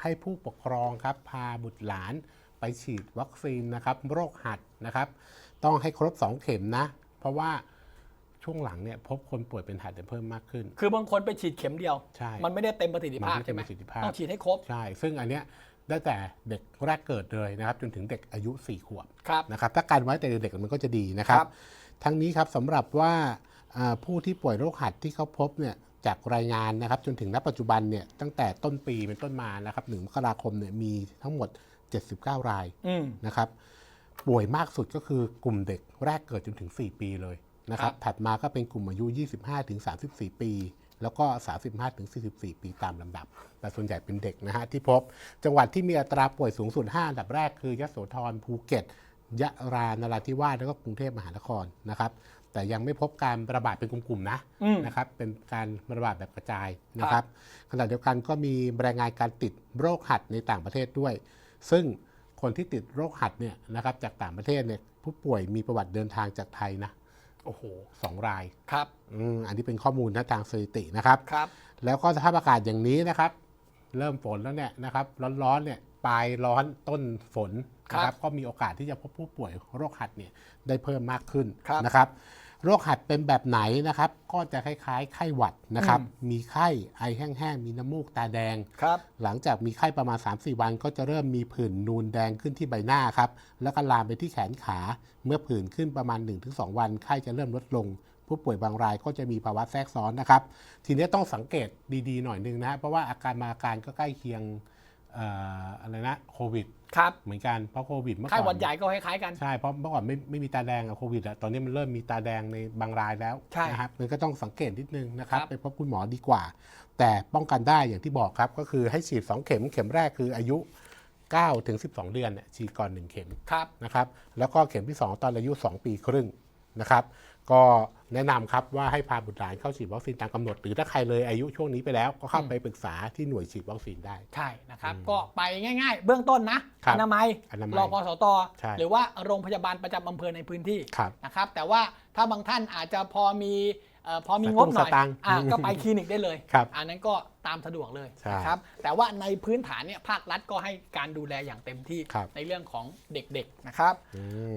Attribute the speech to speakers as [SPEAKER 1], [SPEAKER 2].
[SPEAKER 1] ให้ผู้ปกครองครับพาบุตรหลานไปฉีดวัคซีนนะครับโรคหัดนะครับ ต้องให้ครบ 2 เข็มนะ เพราะว่าช่วงหลังเนี่ยพบคนป่วยเป็นหัดเนี่ยเพิ่มมากขึ้น
[SPEAKER 2] คือบางคนไปฉีดเข็มเดียว
[SPEAKER 1] ใช่
[SPEAKER 2] มันไม่ได้เต็มประสิทธิภาพ
[SPEAKER 1] มันไม่ได้
[SPEAKER 2] ใช่ไหม
[SPEAKER 1] เต็มประสิทธิภาพ
[SPEAKER 2] ต้องฉีดให้ครบ
[SPEAKER 1] ใช่ ซึ่งอันเนี้ยได้แต่เด็กแรกเกิดเลยนะครับ จนถึงเด็กอายุ 4 ขวบ
[SPEAKER 2] ครับ
[SPEAKER 1] นะครับ ถ้าการไว้แต่เด็กๆมันก็จะดีนะครับ
[SPEAKER 2] ครับ
[SPEAKER 1] ทั้งนี้ครับสำหรับว่าอ่าผู้ที่ป่วยโรคหัดที่เขาพบเนี่ย จากรายงานนะครับจนถึงณปัจจุบันเนี่ยตั้งแต่ต้นปีเป็นต้นมานะครับหนึ่งมกราคมเนี่ยมีทั้งหมด 79 ราย
[SPEAKER 2] อืม
[SPEAKER 1] นะครับป่วยมากสุดก็คือกลุ่มเด็กแรกเกิดจนถึง 4 ปีเลยนะครับ
[SPEAKER 2] ครับ
[SPEAKER 1] ถัดมาก็เป็นกลุ่มอายุ 25 ถึง 34 ปี แล้วก็ 35 ถึง 44 ปีตามลำดับ แต่ส่วนใหญ่เป็นเด็กนะฮะที่พบจังหวัดที่มีอัตราป่วยสูงสุด 5 อันดับแรกคือยโสธรภูเก็ต ยะรานราธิวาสแล้วก็กรุงเทพมหานครนะครับ แต่ยังไม่พบการระบาดเป็นกลุ่มๆนะ
[SPEAKER 2] อืม
[SPEAKER 1] นะครับเป็นการระบาดแบบกระจายนะครับ ขณะเดียวกันก็มีรายงานการติดโรคหัดในต่างประเทศด้วย ซึ่งคนที่ติดโรคหัดเนี่ยนะครับจากต่างประเทศเนี่ยผู้ป่วยมีประวัติเดินทางจากไทยนะโอ้โหสองราย
[SPEAKER 2] ครับ
[SPEAKER 1] อืมอันนี้เป็นข้อมูลนะทางสถิตินะครับ
[SPEAKER 2] ครับ
[SPEAKER 1] แล้วก็สภาพอากาศอย่างนี้นะครับ เริ่มฝนแล้วเนี่ยนะครับร้อนๆเนี่ยปลายร้อนต้นฝนนะค
[SPEAKER 2] ครั
[SPEAKER 1] รับบก็มีโอกาสที่จะพบผู้ป่วยโรคหัดเนี่ยได้เพิ่มมากขึ้น
[SPEAKER 2] ครับ
[SPEAKER 1] นะครับ โรคหัดเป็นแบบไหนนะครับ ก็จะคล้ายๆ ไข้หวัดนะครับ มีไข้ไอแห้งๆ มีน้ำมูกตาแดง
[SPEAKER 2] ครับ
[SPEAKER 1] หลังจากมีไข้ประมาณ 3-4 วันก็จะเริ่มมีผื่นนูนแดงขึ้นที่ใบหน้าครับ แล้วก็ลามไปที่แขนขา เมื่อผื่นขึ้นประมาณ 1-2 วันไข้จะเริ่มลดลง ผู้ป่วยบางรายก็จะมีภาวะแทรกซ้อนนะครับ ทีนี้ต้องสังเกตดีๆหน่อยนึงนะเพราะว่าอาการมาอาการก็ใกล้เคียงเอ่ออะไรนะโควิด
[SPEAKER 2] ครับ
[SPEAKER 1] เหมือนกันเพราะโควิดเมื่อก่
[SPEAKER 2] ไข้
[SPEAKER 1] อน
[SPEAKER 2] หวัดใหญ่ก็คล้ายๆกัน
[SPEAKER 1] ใช่เพราะเมื่อก่อนไม่ไม่มีตาแดงอะโควิดอะตอนนี้มันเริ่มมีตาแดงในบางรายแล้ว
[SPEAKER 2] ใช่
[SPEAKER 1] นะครับมันก็ต้องสังเกตนิดนึงนะครับ
[SPEAKER 2] ครับ
[SPEAKER 1] ไปพบคุณหมอดีกว่า แต่ป้องกันได้อย่างที่บอกครับก็คือให้ฉีด 2 เข็มเข็มแรกคืออายุ9ถึง12 เดือนเนี่ยฉีดก่อน 1 เข็ม
[SPEAKER 2] ครับ
[SPEAKER 1] นะครับแล้วก็เข็มที่ 2 ตอนอายุ 2 ปีครึ่ง นะครับ ก็แนะนำครับว่าให้พาบุตรหลานเข้าฉีดวัคซีนตามกำหนด หรือถ้าใครเลยอายุช่วงนี้ไปแล้ว ก็เข้าไปปรึกษาที่หน่วยฉีดวัคซีนได้
[SPEAKER 2] ใช่นะครับ ก็ไปง่าย ๆ เบื้องต้นนะครับอนามัย
[SPEAKER 1] อนามัย
[SPEAKER 2] รอพสต
[SPEAKER 1] ใช่
[SPEAKER 2] หรือว่าโรงพยาบาลประจำอำเภอในพื้นที่
[SPEAKER 1] ครับ
[SPEAKER 2] นะครับ แต่ว่าถ้าบางท่านอาจจะพอมีเอ่อพอมี
[SPEAKER 1] ส
[SPEAKER 2] ง
[SPEAKER 1] ตุ้
[SPEAKER 2] บ
[SPEAKER 1] ง
[SPEAKER 2] หน่อย
[SPEAKER 1] สตางค์
[SPEAKER 2] อะก็ไปคลินิกได้เลย
[SPEAKER 1] ครับ
[SPEAKER 2] อันนั้นก็ตามสะดวกเลย
[SPEAKER 1] ใช่
[SPEAKER 2] นะครับแต่ว่าในพื้นฐานเนี่ยภาครัฐก็ให้การดูแลอย่างเต็มที่
[SPEAKER 1] ครับ
[SPEAKER 2] ในเรื่องของเด็กๆนะครับ
[SPEAKER 1] อืม